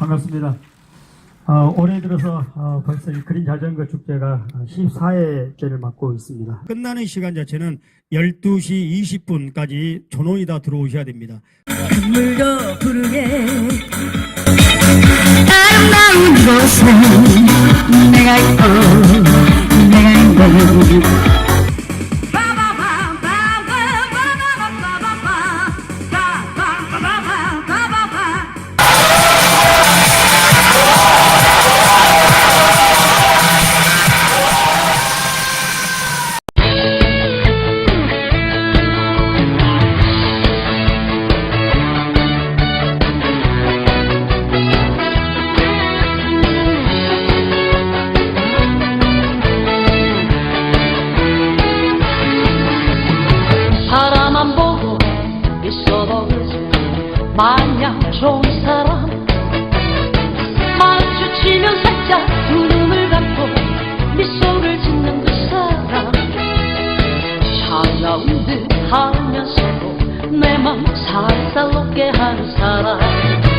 반갑습니다. 어, 올해 들어서 어, 벌써 이 그린 자전거 축제가 14회째를 맞고 있습니다. 끝나는 시간 자체는 12시 20분까지 전원이 다 들어오셔야 됩니다. 물도 부르게 아름다운 곳에 내가 있고 내가 있고 가운 듯 하면서도 내 맘 살살 녹게 하는 사람